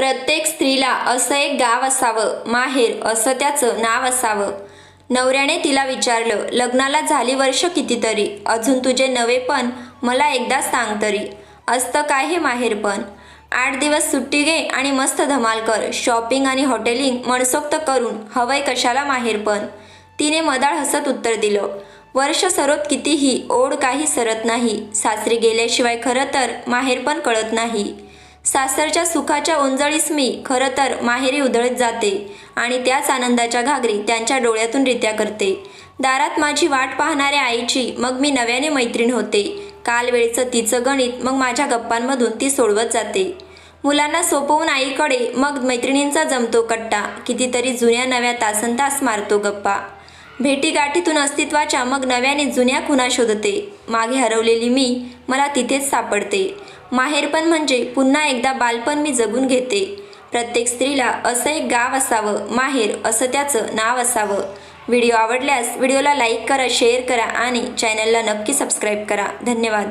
प्रत्येक स्त्रीला असं एक गाव असावं माहेर असं त्याचं नाव असावं. नवऱ्याने तिला विचारलं लग्नाला झाली वर्ष कितीतरी? अजून तुझे नवे पण मला एकदा सांग तरी. असतं काय हे माहेरपण आठ दिवस सुट्टी घे आणि मस्त धमाल कर. शॉपिंग आणि हॉटेलिंग मनसोक्त करून हवंय कशाला माहेरपण तिने मदाळ हसत उत्तर दिलं वर्ष सरोत कितीही ओढ काही सरत नाही. सासरी गेल्याशिवाय खरं तर माहेरपण कळत नाही. सासरच्या सुखाच्या ओंजळीस मी खरं तर माहेरी उधळत जाते आणि त्याच आनंदाच्या घागरी त्यांच्या डोळ्यातून रित्या करते. दारात माझी वाट पाहणाऱ्या आईची मग मी नव्याने मैत्रीण होते. काल वेळचं तिचं गणित मग माझ्या गप्पांमधून ती सोडवत जाते. मुलांना सोपवून आईकडे मग मैत्रिणींचा जमतो कट्टा. कितीतरी जुन्या नव्या तासन तास मारतो गप्पा. भेटीगाठीतून अस्तित्वाच्या मग नव्याने जुन्या खुणा शोधते. मागे हरवलेली मी मला तिथेच सापडते. माहेरपण म्हणजे पुन्हा एकदा बालपण मी जगून घेते. प्रत्येक स्त्रीला असं एक गाव असावं माहेर असं त्याचं नाव असावं. व्हिडिओ आवडल्यास व्हिडिओला लाईक करा शेअर करा आणि चॅनलला नक्की सबस्क्राईब करा. धन्यवाद.